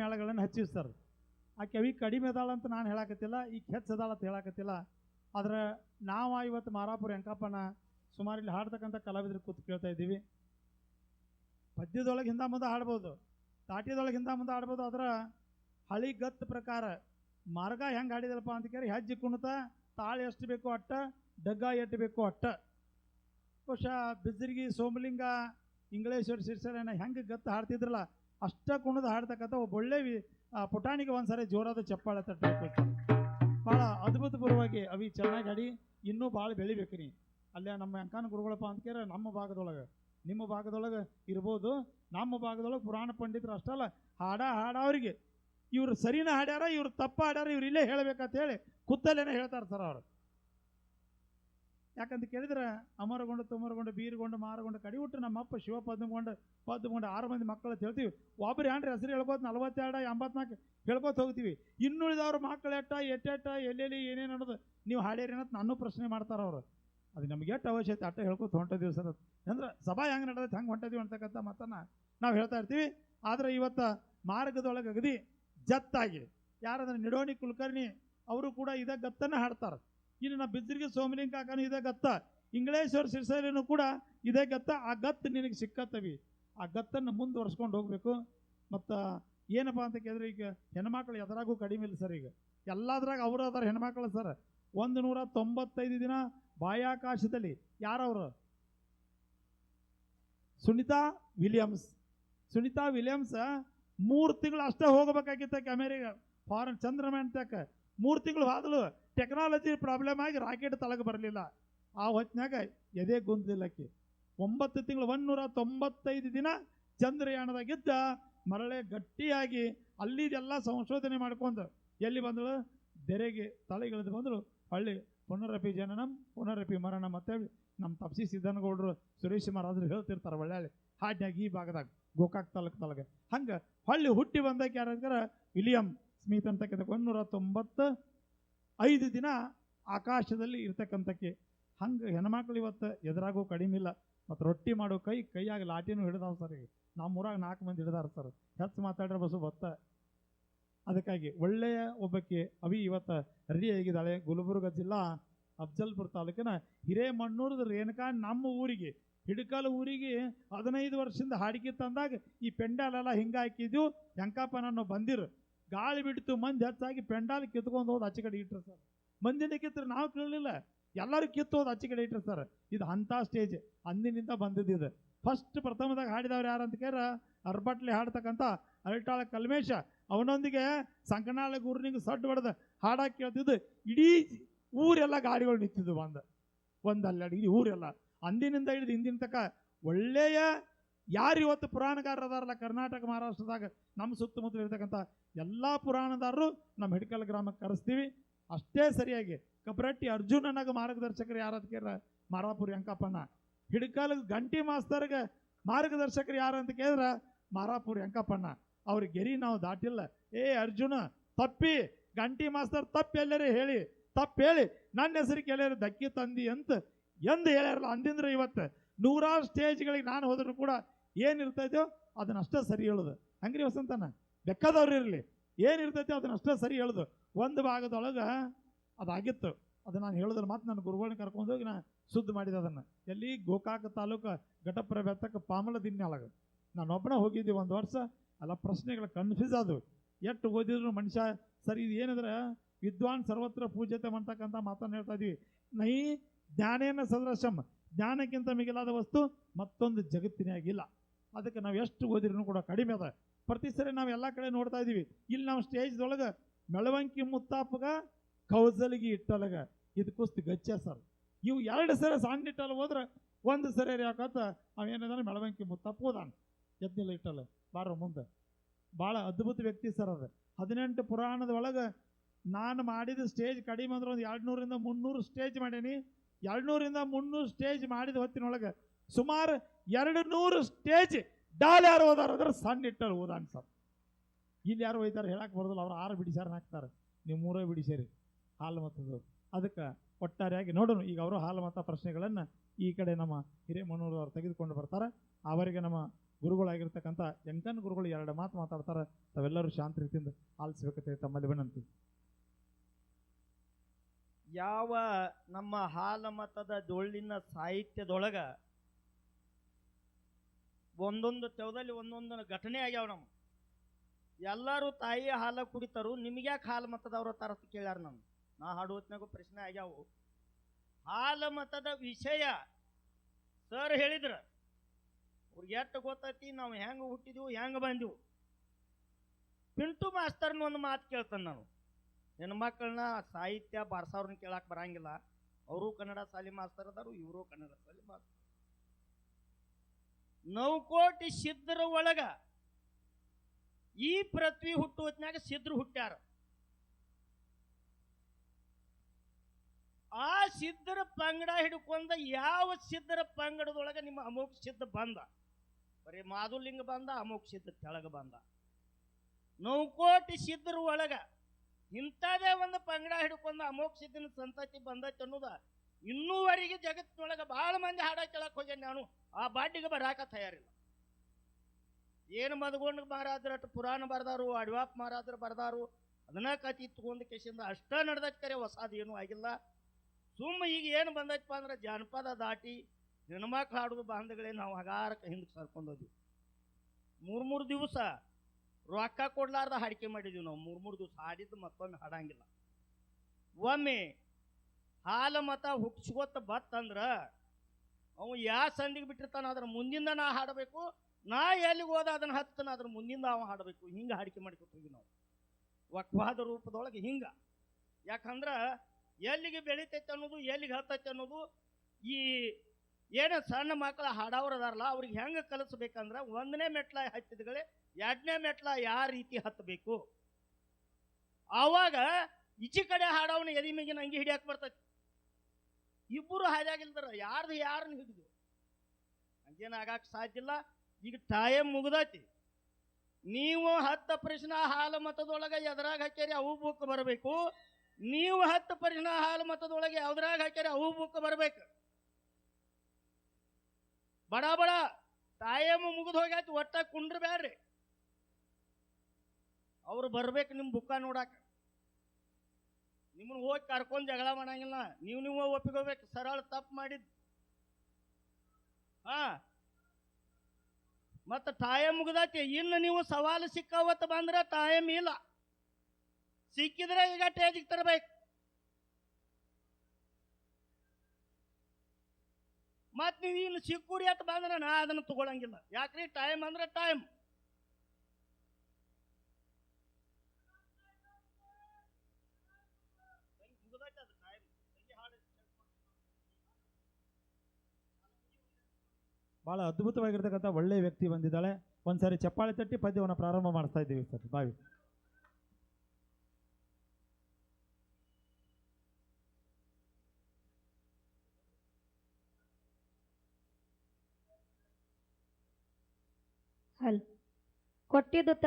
ಮೇಳಗಳನ್ನು ಹಚ್ಚಿಸ್ತಾರೆ ಆ ಕವಿ ಕಡಿಮೆ ಅದಾಳ ಅಂತ ನಾನು ಹೇಳಕತ್ತಿಲ್ಲ ಈ ಹೆಚ್ಚು ಅದಾಳ ಅಂತ ಹೇಳಕತ್ತಿಲ್ಲ. ಆದರೆ ನಾವು ಇವತ್ತು ಮಾರಾಪುರ ಎಂಕಪ್ಪನ ಸುಮಾರು ಇಲ್ಲಿ ಹಾಡ್ತಕ್ಕಂಥ ಕಲಾವಿದರು ಕೂತು ಕೇಳ್ತಾ ಇದ್ದೀವಿ. ಪದ್ಯದೊಳಗೆ ಹಿಂದ ಮುಂದೆ ಹಾಡ್ಬೋದು ತಾಟ್ಯದೊಳಗೆ ಹಿಂದ ಮುಂದೆ ಹಾಡ್ಬೋದು, ಆದ್ರೆ ಹಳಿ ಗತ್ ಪ್ರಕಾರ ಮಾರ್ಗ ಹೆಂಗೆ ಹಾಡಿದಲ್ಪ ಅಂತ ಕೇಳಿ ಹೆಜ್ಜೆ ಕುಣಿತ, ತಾಳು ಎಷ್ಟು ಬೇಕೋ ಅಟ್ಟ, ಡಗ್ಗ ಎಟ್ಟು ಬೇಕೋ ಅಟ್ಟ. ಬಹುಶಃ ಬಿಜ್ಜರ್ಗಿ ಸೋಮಲಿಂಗ, ಇಂಗ್ಲೇಶ್ವರ ಸಿರ್ಸಲೇನ ಹೆಂಗೆ ಗತ್ತು ಹಾಡ್ತಿದ್ರಲ್ಲ ಅಷ್ಟ ಕುಣಿದು ಹಾಡ್ತಕ್ಕಂಥ ಒಬ್ಬ ಒಳ್ಳೆ ವಿ- ಆ, ಪುಟಾಣಿಗೆ ಒಂದ್ಸರಿ ಜೋರಾದ ಚಪ್ಪಾಳೆ ತಟ್ಟಬೇಕು ಭಾಳ ಅದ್ಭುತಪೂರ್ವವಾಗಿ ಅವಿ ಚೆನ್ನಾಗಿ ಹಾಡಿ ಇನ್ನೂ ಭಾಳ ಬೆಳಿಬೇಕು ರೀ ಅಲ್ಲೇ ನಮ್ಮ ಅಂಕಾನ ಗುರುಗಳಪ್ಪ ಅಂತ ಕೇಳಿದ್ರೆ ನಮ್ಮ ಭಾಗದೊಳಗೆ. ನಿಮ್ಮ ಭಾಗದೊಳಗೆ ಇರ್ಬೋದು ನಮ್ಮ ಭಾಗದೊಳಗೆ ಪುರಾಣ ಪಂಡಿತರು ಅಷ್ಟಲ್ಲ ಹಾಡ ಅವ್ರಿಗೆ ಇವ್ರು ಸರಿನ ಹಾಡ್ಯಾರ ಇವ್ರು ತಪ್ಪ ಹಾಡ್ಯಾರ ಇವ್ರು ಇಲ್ಲೇ ಹೇಳ್ಬೇಕಂತ ಹೇಳಿ ಹೇಳ್ತಾರೆ ಸರ್ ಅವರು. ಯಾಕಂತ ಕೇಳಿದ್ರೆ ಅಮರಗೊಂಡು, ತುಮರಗೊಂಡು, ಬೀರ್ಗೊಂಡು, ಮಾರಗೊಂಡು ಕಡಿಬಿಟ್ಟು ನಮ್ಮ ಅಪ್ಪ ಶಿವ ಪದ್ಮಗೊಂಡು ಪದ್ಮಗೊಂಡು ಆರು ಮಂದಿ ಮಕ್ಕಳು ಹೇಳ್ತೀವಿ. ಒಬ್ಬರು ಏನ್ರಿ ಹೆಸರು ಹೇಳ್ಬೋದು ನಲವತ್ತೆರಡು, ಎಂಬತ್ನಾಲ್ಕು ಹೇಳ್ಕೋತ ಹೋಗ್ತೀವಿ. ಇನ್ನುಳಿದವ್ರ ಮಕ್ಕಳು ಎಟ್ಟ ಎಟ್ಟೆಟ್ಟ ಎಲ್ಲೆಲ್ಲಿ ಏನೇನು ಅನ್ನೋದು ನೀವು ಹಾಡೇರಿ ಅಂತ ನಾನು ಪ್ರಶ್ನೆ ಮಾಡ್ತಾರೆ ಅವರು. ಅದು ನಮ್ಗೆ ಎಷ್ಟು ಅವಶ್ಯಕತೆ, ಅಟ್ಟ ಹೇಳ್ಕೊತ ಹೊಂಟ ಸರ್ ಅದು ಅಂದ್ರೆ ಸಭಾ ಹೆಂಗೆ ನಡೆದೈತೆ, ಹೆಂಗೆ ಹೊಂಟಿದೀವಿ ಅಂತಕ್ಕಂಥ ಮಾತನ್ನು ನಾವು ಹೇಳ್ತಾ ಇರ್ತೀವಿ. ಆದರೆ ಇವತ್ತು ಮಾರ್ಗದೊಳಗೆ ಅಗದಿ ಜತ್ತಾಗಿ. ಯಾರಂದ್ರೆ ನಿಡೋಣಿ ಕುಲಕರ್ಣಿ, ಅವರು ಕೂಡ ಇದ ಗತ್ತನ್ನು ಹಾಡ್ತಾರೆ. ಇನ್ನು ನಾ ಬಿದ್ದರಿಗೆ ಸೋಮಲಿಂಗ ಕಾಕನು ಇದೇ ಗತ್ತ. ಇಂಗ್ಲೇಶ್ವರ ಸಿರ್ಸರಿನೂ ಕೂಡ ಇದೇ ಗತ್ತ. ಆ ಗತ್ತು ನಿನಗೆ ಸಿಕ್ಕತ್ತವಿ. ಆ ಗತ್ತನ್ನು ಮುಂದುವರ್ಸ್ಕೊಂಡು ಹೋಗಬೇಕು. ಮತ್ತು ಏನಪ್ಪ ಅಂತ ಕೇಳಿದ್ರೆ ಈಗ ಹೆಣ್ಮಕ್ಳು ಎದರಾಗೂ ಕಡಿಮೆ ಇಲ್ಲ ಸರ್ ಈಗ. ಎಲ್ಲದ್ರಾಗ ಅವರು ಅದರ ಹೆಣ್ಮಕ್ಳು ಸರ್. ಒಂದು ನೂರ ತೊಂಬತ್ತೈದು ದಿನ ಬಾಹ್ಯಾಕಾಶದಲ್ಲಿ. ಯಾರವರು? ಸುನಿತಾ ವಿಲಿಯಮ್ಸ್. ಸುನಿತಾ ವಿಲಿಯಮ್ಸ್ ಮೂರು ತಿಂಗಳು ಅಷ್ಟೇ ಹೋಗಬೇಕಾಗಿತ್ತಕ್ಕೆ ಅಮೇರಿಕ. ಫಾರಿನ್ ಚಂದ್ರಮಾನ್ ತಕ್ಕ ಮೂರು ತಿಂಗಳು ಹೋದಳು ಟೆಕ್ನಾಲಜಿ ಪ್ರಾಬ್ಲಮ್ ಆಗಿ ರಾಕೆಟ್ ತಳಗೆ ಬರಲಿಲ್ಲ. ಆ ಹೊತ್ತಿನಾಗ ಎದೆ ಗುಂದಿಲ್ಲಕ್ಕೆ ಒಂಬತ್ತು ತಿಂಗಳು ಒಂದೂರ ತೊಂಬತ್ತೈದು ದಿನ ಚಂದ್ರಯಾನದಾಗಿದ್ದ ಮರಳೆ ಗಟ್ಟಿಯಾಗಿ ಅಲ್ಲಿದೆಲ್ಲ ಸಂಶೋಧನೆ ಮಾಡ್ಕೊಂಡು ಎಲ್ಲಿ ಬಂದಳು? ದೆರೆಗೆ ತಲೆಗಿಳಿದು ಬಂದಳು. ಹಳ್ಳಿ ಪುನರಪಿ ಜನನಂ, ಪುನರಪಿ ಮರಣ ಅಂತೇಳಿ ನಮ್ಮ ತಪ್ಸಿ ಸಿದ್ದನಗೌಡರು ಸುರೇಶ್ ಮಹಾರಾಜರು ಹೇಳ್ತಿರ್ತಾರೆ ಒಳ್ಳೆ ಹಾಡ್ನಾಗ ಈ ಭಾಗದಾಗ, ಗೋಕಾಕ್ ತಾಲೂಕು ತಲಗ ಹಂಗೆ ಹಳ್ಳಿ ಹುಟ್ಟಿ ಬಂದಕ್ಕೆ ಯಾರಂದ್ರೆ ವಿಲಿಯಂ ಸ್ಮಿತ್ ಅಂತಕ್ಕಂಥ ಒಂದೂರ ತೊಂಬತ್ತ ಐದು ದಿನ ಆಕಾಶದಲ್ಲಿ ಇರ್ತಕ್ಕಂಥಕ್ಕೆ. ಹಂಗೆ ಹೆಣ್ಮಕ್ಳು ಇವತ್ತು ಎದುರಾಗೂ ಕಡಿಮೆ ಇಲ್ಲ. ಮತ್ತು ರೊಟ್ಟಿ ಮಾಡೋ ಕೈ, ಕೈಯಾಗ ಲಾಟಿನೂ ಹಿಡಿದಾವ ಸರ್ ಈಗ. ನಮ್ಮ ಊರಾಗ ನಾಲ್ಕು ಮಂದಿ ಹಿಡ್ದಾರ ಸರ್. ಹೆಚ್ಚು ಮಾತಾಡ್ರೆ ಬಸ್ಸು ಬತ್ತ. ಅದಕ್ಕಾಗಿ ಒಳ್ಳೆಯ ಒಬ್ಬಕ್ಕೆ ಅವಿ ಇವತ್ತು ರೆಡಿ ಆಗಿದ್ದಾಳೆ. ಗುಲ್ಬರ್ಗ ಜಿಲ್ಲಾ ಅಫ್ಜಲ್ಪುರ ತಾಲೂಕಿನ ಹಿರೇಮಣ್ಣೂರದ ರೇಣುಕಾ ನಮ್ಮ ಊರಿಗೆ. ಹಿಡ್ಕಲ್ ಊರಿಗೆ ಹದಿನೈದು ವರ್ಷದಿಂದ ಹಾಡಿಕೆ ತಂದಾಗ ಈ ಪೆಂಡಾಲೆಲ್ಲ ಹಿಂಗೆ ಹಾಕಿದ್ವು ಹೆಂಕಪ್ಪನನ್ನು ಬಂದಿರು. ಗಾಳಿ ಬಿಡ್ತು, ಮಂದಿ ಹೆಚ್ಚಾಗಿ ಪೆಂಡಾಲ್ ಕಿತ್ಕೊಂಡು ಹೋದ್ ಆಚೆ ಕಡೆ ಇಟ್ರು ಸರ್. ಮಂದಿನ ಕಿತ್ತರೆ ನಾವು ಕೇಳಲಿಲ್ಲ. ಎಲ್ಲರೂ ಕಿತ್ತು ಹೋದ್ ಆಚೆ ಕಡೆ ಇಟ್ರು ಸರ್. ಇದು ಅಂಥ ಸ್ಟೇಜ್ ಅಂದಿನಿಂದ ಬಂದಿದ್ದು ಫಸ್ಟ್ ಪ್ರಥಮದಾಗ ಹಾಡಿದವ್ರು ಯಾರು ಅಂತ ಕೇರ ಅರ್ಬಟ್ಲಿ ಹಾಡ್ತಕ್ಕಂಥ ಅರಟಾಳ ಕಲ್ಮೇಶ. ಅವನೊಂದಿಗೆ ಸಂಕನಾಳ ಗುರುನಿಗೆ ಸಡ್ಡು ಹೊಡೆದ ಹಾಡಾಗಿ ಕೇಳ್ತಿದ್ದು ಇಡೀ ಊರೆಲ್ಲ ಗಾಡಿಗಳು ನಿಂತಿದ್ದು ಬಂದ. ಒಂದಲ್ಲ, ಇಡೀ ಊರೆಲ್ಲ. ಅಂದಿನಿಂದ ಹಿಡಿದು ಹಿಂದಿನ ತಕ್ಕ ಒಳ್ಳೆಯ ಯಾರು ಇವತ್ತು ಪುರಾಣಗಾರರು ಅದಾರಲ್ಲ ಕರ್ನಾಟಕ ಮಹಾರಾಷ್ಟ್ರದಾಗ ನಮ್ಮ ಸುತ್ತಮುತ್ತಲು ಇರ್ತಕ್ಕಂಥ ಎಲ್ಲ ಪುರಾಣದಾರರು ನಮ್ಮ ಹಿಡ್ಕಲ್ ಗ್ರಾಮಕ್ಕೆ ಕರೆಸ್ತೀವಿ. ಅಷ್ಟೇ ಸರಿಯಾಗಿ ಕಬ್ರಟ್ಟಿ ಅರ್ಜುನನಾಗ ಮಾರ್ಗದರ್ಶಕರು ಯಾರು ಕೇಳ ಮಾರಾಪುರಿ ಅಂಕಪ್ಪಣ್ಣ. ಹಿಡ್ಕಲ್ ಗಂಟಿ ಮಾಸ್ತರ್ಗೆ ಮಾರ್ಗದರ್ಶಕರು ಯಾರು ಅಂತ ಕೇಳಿದ್ರೆ, ಮಾರಾಪುರಿ ಅಂಕಪ್ಪಣ್ಣ. ಅವ್ರ ಗೆರಿ ನಾವು ದಾಟಿಲ್ಲ. ಏ ಅರ್ಜುನ, ತಪ್ಪಿ. ಗಂಟಿ ಮಾಸ್ತರ್ ತಪ್ಪಿ ಎಲ್ಲರೇ ಹೇಳಿ, ತಪ್ಪು ಹೇಳಿ. ನನ್ನ ಹೆಸರು ಎಲ್ಲರೂ ದಕ್ಕಿ ತಂದಿ ಅಂತ, ಎಂದು ಹೇಳ್ಯಾರಲ್ಲ, ಅಂದಿಂದ್ರೆ ಇವತ್ತು ನೂರಾರು ಸ್ಟೇಜ್ಗಳಿಗೆ ನಾನು ಹೋದ್ರು ಕೂಡ ಏನಿರ್ತೈತೋ ಅದನ್ನ ಅಷ್ಟೇ ಸರಿ ಹೇಳೋದು. ಹಂಗ್ರಿ ವಸಂತನ ಬೆಕ್ಕದವ್ರು ಇರಲಿ. ಏನಿರ್ತೈತೆ ಅದನ್ನ ಅಷ್ಟೇ ಸರಿ ಹೇಳೋದು. ಒಂದು ಭಾಗದೊಳಗೆ ಅದಾಗಿತ್ತು. ಅದು ನಾನು ಹೇಳಿದ್ರೆ ಮಾತು ನನ್ನ ಗುರುಗಳನ್ನ ಕರ್ಕೊಂಡು ಹೋಗಿ ನಾನು ಶುದ್ಧ ಮಾಡಿದೆ ಅದನ್ನು. ಎಲ್ಲಿ? ಗೋಕಾಕ ತಾಲೂಕು ಘಟಪ್ರ ಬೆತ್ತಕ್ಕೆ ಪಾಮಲ ದಿನ್ಯಾಳಗ. ನಾನು ಒಬ್ಬನ ಹೋಗಿದ್ದೆ ಒಂದು ವರ್ಷ. ಎಲ್ಲ ಪ್ರಶ್ನೆಗಳು ಕನ್ಫ್ಯೂಸ್ ಆದವು. ಎಷ್ಟು ಓದಿದ್ರು ಮನುಷ್ಯ ಸರಿ ಇದು ಏನಂದ್ರೆ ವಿದ್ವಾನ್ ಸರ್ವತ್ರ ಪೂಜ್ಯತೆ ಮಾಡ್ತಕ್ಕಂಥ ಮಾತನ್ನು ಹೇಳ್ತಾ ಇದ್ವಿ. ನೈ ಜ್ಞಾನೇನ ಸದೃಶಂ. ಜ್ಞಾನಕ್ಕಿಂತ ಮಿಗಿಲಾದ ವಸ್ತು ಮತ್ತೊಂದು ಜಗತ್ತಿನಾಗಿಲ್ಲ ಅದಕ್ಕೆ ನಾವು ಎಷ್ಟು ಓದಿದ್ರು ಕೂಡ ಕಡಿಮೆ ಅದ. ಪ್ರತಿ ಸರಿ ನಾವು ಎಲ್ಲ ಕಡೆ ನೋಡ್ತಾ ಇದ್ದೀವಿ ಇಲ್ಲಿ ನಾವು ಸ್ಟೇಜ್ದೊಳಗೆ ಮೆಳವಂಕಿ ಮುತ್ತಾಪಗ ಕೌಸಲಿಗೆ ಇಟ್ಟಲಗ, ಇದು ಗಚ್ಚೆ ಸರ್. ಇವು ಎರಡು ಸರಿ ಸಣ್ಣ ಇಟ್ಟಲ್ಲ ಹೋದ್ರೆ ಒಂದು ಸರಿ ಯಾಕಂತ ಅವೇನಂದ್ರೆ ಮೆಳವಂಕಿ ಮುತ್ತಾಪ ಹೋದಾನ. ಎದ್ದಿಲ್ಲ ಇಟ್ಟಲ್ಲ ಬಾರ ಮುಂದೆ. ಭಾಳ ಅದ್ಭುತ ವ್ಯಕ್ತಿ ಸರ್ ಅದು. ಹದಿನೆಂಟು ಪುರಾಣದ ಒಳಗೆ ನಾನು ಮಾಡಿದ ಸ್ಟೇಜ್ ಕಡಿಮೆ ಅಂದ್ರೆ ಒಂದು ಎರಡು ನೂರಿಂದ ಮುನ್ನೂರು ಸ್ಟೇಜ್ ಮಾಡೀನಿ. ಎರಡುನೂರಿಂದ ಮುನ್ನೂರು ಸ್ಟೇಜ್ ಮಾಡಿದ ಹೊತ್ತಿನೊಳಗೆ ಸುಮಾರು ಎರಡು ನೂರು ಸ್ಟೇಜ್ ಡಾಲ್ ಯಾರು ಓದಾರ ಅಂದ್ರೆ ಸಣ್ಣ ಇಟ್ಟಲ್ಲಿ ಓದಾನ ಸರ್. ಇಲ್ಲಿ ಯಾರು ಒಯ್ತಾರೆ ಹೇಳಕ್ಕೆ ಬರೋದಿಲ್ಲ, ಅವ್ರು ಆರು ಬಿಡಿಸ್ಯಾರ ಹಾಕ್ತಾರೆ. ನೀವು ಮೂರೇ ಬಿಡಿಸೇರಿ ಹಾಲು ಮತದ್ದು ಅದಕ್ಕೆ ಒಟ್ಟಾರೆಯಾಗಿ ನೋಡೋಣ, ಈಗ ಅವರು ಹಾಲು ಮತ ಪ್ರಶ್ನೆಗಳನ್ನು ಈ ಕಡೆ ನಮ್ಮ ಹಿರೇಮನೂರು ಅವರು ತೆಗೆದುಕೊಂಡು ಬರ್ತಾರೆ. ಅವರಿಗೆ ನಮ್ಮ ಗುರುಗಳಾಗಿರ್ತಕ್ಕಂಥ ಎಂಟನ್ ಗುರುಗಳು ಎರಡು ಮಾತು ಮಾತಾಡ್ತಾರೆ. ತಾವೆಲ್ಲರೂ ಶಾಂತ ರೀತಿಯಿಂದ ಆಲಿಸ್ಬೇಕಂತ ತಮ್ಮಲ್ಲಿ ವಿನಂತಿ. ಯಾವ ನಮ್ಮ ಹಾಲಮತದ ಡೊಳ್ಳಿನ ಸಾಹಿತ್ಯದೊಳಗ ಒಂದೊಂದು ತೆವದಲ್ಲಿ ಒಂದೊಂದು ಘಟನೆ ಆಗ್ಯಾವ ನಮ್ಮ ಎಲ್ಲರೂ ತಾಯಿಯ ಹಾಲು ಕುಡಿತಾರು, ನಿಮ್ಗ್ಯಾಕೆ ಹಾಲು ಮತದವ್ರ ತರತ್ ಕೇಳ್ಯಾರ ನಾನು ನಾ ಹಾಡು ಹೊತ್ತಿನಾಗ ಪ್ರಶ್ನೆ ಆಗ್ಯಾವು. ಹಾಲು ಮತದ ವಿಷಯ ಸರ್ ಹೇಳಿದ್ರ, ಅವ್ರಿಗೆ ಎಷ್ಟು ಗೊತ್ತೈತಿ, ನಾವು ಹೆಂಗೆ ಹುಟ್ಟಿದೀವಿ, ಹೆಂಗೆ ಬಂದೀವಿ? ಪಿಂಟು ಮಾಸ್ತರ್ನ ಒಂದು ಮಾತು ಕೇಳ್ತಾನೆ ನಾನು. ಹೆಣ್ಮಕ್ಳನ್ನ ಸಾಹಿತ್ಯ ಬಾರ್ಸವ್ರನ್ನ ಕೇಳಕ್ಕೆ ಬರಂಗಿಲ್ಲ. ಅವರು ಕನ್ನಡ ಶಾಲಿ ಮಾಸ್ತರ್ ಅದಾರು, ಇವರು ಕನ್ನಡ ಶಾಲಿ ಮಾಸ್ತರ್. ನೌಕೋಟಿ ಸಿದ್ಧರ ಒಳಗ ಈ ಪೃಥ್ವಿ ಹುಟ್ಟು ಹೊತ್ತಿನಾಗ ಸಿದ್ಧರು ಹುಟ್ಟ್ಯಾರ. ಆ ಸಿದ್ಧರ ಪಂಗಡ ಹಿಡ್ಕೊಂಡ ಯಾವ ಸಿದ್ಧರ ಪಂಗಡದೊಳಗ ನಿಮ್ಮ ಅಮೋಘ ಸಿದ್ಧ ಬಂದ? ಬರೀ ಮಾಧುಲಿಂಗ ಬಂದ, ಅಮೋಘ ಸಿದ್ಧ ತೆಳಗ ಬಂದ. ನೌಕೋಟಿ ಸಿದ್ಧರ ಒಳಗ ಇಂಥದೇ ಒಂದು ಪಂಗಡ ಹಿಡ್ಕೊಂಡ ಅಮೋಘ ಸಿದ್ಧನ ಸಂತತಿ ಬಂದೈತೆ ಅನ್ನೋದ ಇನ್ನೂವರೆಗೆ ಜಗತ್ತಿನೊಳಗೆ ಭಾಳ ಮಂದಿ ಹಾಡ ಕೇಳಕ್ ಹೋಗ್ಯಾನ ನಾನು. ಆ ಬಾಡಿಗೆ ಬರಾಕ ತಯಾರಿಲ್ಲ. ಏನು ಮದ್ಗೊಂಡು ಅಟ್ ಪುರಾಣ ಬರ್ದಾರು, ಅಡ್ವಾಪ್ ಮಾರಾದ್ರ ಬರ್ದಾರು, ಅದನ್ನ ಕತಿ ತಗೊಂಡ್ ಕೇಸಿಂದ ಅಷ್ಟ ನಡೆದಕ್ಕರೆ ಕರೆ, ಹೊಸಾದ್ ಏನೂ ಆಗಿಲ್ಲ. ಸುಮ್ಮ ಈಗ ಏನು ಬಂದೈತಪ್ಪ ಅಂದ್ರೆ ಜಾನಪದ ದಾಟಿ ಹೆಣ್ಮಕ್ಳು ಹಾಡೋದು ಬಾಂಧಗಳೇ ನಾವು ಹಗಾರಕ್ಕೆ ಹಿಂದಕ್ಕೆ ಸರ್ಕೊಂಡೋದ್ವಿ ಮೂರು ಮೂರು ದಿವಸ ರೊಕ್ಕ ಕೊಡ್ಲಾರ್ದ ಹಾಡಿಕೆ ಮಾಡಿದ್ವಿ ನಾವು. ಮೂರು ಮೂರು ದಿವಸ ಹಾಡಿದ್ದು ಮತ್ತೊಮ್ಮೆ ಹಾಡಂಗಿಲ್ಲ. ಒಮ್ಮೆ ಹಾಲ ಮತ ಹುಟ್ಟಿಸ್ಕೊತ ಬತ್ತಂದ್ರ ಅವ ಯಾ ಸಂದಿಗೆ ಬಿಟ್ಟಿರ್ತಾನ ಅದ್ರ ಮುಂದಿಂದ ನಾ ಹಾಡಬೇಕು. ನಾ ಎಲ್ಲಿಗೆ ಹೋದ ಅದನ್ನ ಹತ್ತನ ಅದ್ರ ಮುಂದಿಂದ ಅವ ಹಾಡಬೇಕು. ಹಿಂಗೆ ಹಾಡಿಕೆ ಮಾಡ್ಕೊತೀವಿ ನಾವು. ವಕ್ವಾದ ರೂಪದೊಳಗೆ ಹಿಂಗ. ಯಾಕಂದ್ರೆ ಎಲ್ಲಿಗೆ ಬೆಳಿತೈತೆ ಅನ್ನೋದು, ಎಲ್ಲಿಗೆ ಹತ್ತೈತೆ ಅನ್ನೋದು, ಈ ಏನು ಸಣ್ಣ ಮಕ್ಕಳ ಹಾಡವ್ರು ಅದಾರಲ್ಲ ಅವ್ರಿಗೆ ಹೆಂಗೆ ಕಲಿಸ್ಬೇಕಂದ್ರೆ ಒಂದನೇ ಮೆಟ್ಲ ಹತ್ತಿದಗಳೇ ಎರಡನೇ ಮೆಟ್ಲ ಯಾವ ರೀತಿ ಹತ್ತಬೇಕು. ಆವಾಗ ಈಚೆ ಕಡೆ ಹಾಡವನ ಎದಿ ಮೇಗಿನ ಅಂಗಿ ಹಿಡಿಯಕ್ಕೆ ಬರ್ತೈತಿ. ಇಬ್ಬರು ಹಾಜಾಗಿಲ್ದಾರ ಯಾರ್ದು ಯಾರನ್ನ ಹಿಡಿದು? ಅಂತೇನು ಆಗಕ್ಕೆ ಸಾಧ್ಯ ಇಲ್ಲ. ಈಗ ಟೈಮ್ ಮುಗ್ದೈತಿ ನೀವು ಹತ್ತು ಪ್ರಶ್ನ ಹಾಲ ಮತದೊಳಗೆ ಎದ್ರಾಗ ಹಾಕ್ಯಾರಿ, ಅವು ಬುಕ್ ಬರಬೇಕು. ನೀವು ಹತ್ತು ಪ್ರಶ್ನ ಹಾಲು ಮತದೊಳಗೆ ಯಾವ್ದ್ರಾಗ ಹಾಕ್ಯಾರಿ, ಅವು ಬುಕ್ ಬರಬೇಕು. ಬಡ ಬಡ ಟೈಮ್ ಮುಗಿದು ಹೋಗ್ಯಾತಿ, ಒಟ್ಟ ಕುಂಡ್ರ ಬ್ಯಾಡ್ರಿ. ಅವ್ರು ಬರ್ಬೇಕು ನಿಮ್ಮ ಬುಕ್ಕ ನೋಡಾಕ. ನಿಮ್ಮನ್ನ ಹೋಗಿ ಕರ್ಕೊಂಡು ಜಗಳ ಮಾಡಂಗಿಲ್ಲ ನೀವು ನೀವು ಒಪ್ಪಿಕೋಬೇಕು. ಸರಳ ತಪ್ಪು ಮಾಡಿದ್ ಹಾ. ಮತ್ತು ಟೈಮ್ ಮುಗ್ದೈತಿ. ಇನ್ನು ನೀವು ಸವಾಲು ಸಿಕ್ಕಾವತ್ತು ಬಂದ್ರೆ ಟೈಮ್ ಇಲ್ಲ. ಸಿಕ್ಕಿದ್ರೆ ಈಗ ಟೇಜಿಗೆ ತರಬೇಕು. ಮತ್ತು ನೀವು ಇನ್ನು ಸಿಕ್ಕೂರಿ ಅಂತ ಬಂದ್ರೆ ನಾ ಅದನ್ನ ತಗೊಳಂಗಿಲ್ಲ. ಯಾಕ್ರಿ? ಟೈಮ್ ಅಂದ್ರೆ ಟೈಮ್ ಬಹಳ ಅದ್ಭುತವಾಗಿರ್ತಕ್ಕಂಥ ಒಳ್ಳೆ ವ್ಯಕ್ತಿ ಬಂದಿದ್ದಾಳೆ. ಒಂದ್ಸರಿ ಚಪ್ಪಾಳೆ ತಟ್ಟಿ ಪದ್ಯವನ್ನು ಪ್ರಾರಂಭ ಮಾಡ್ತಾ ಇದ್ದೀವಿ ಸರ್. ಬಾವಿ ಕೊಟ್ಟಿದ್ದು ತನಗೆ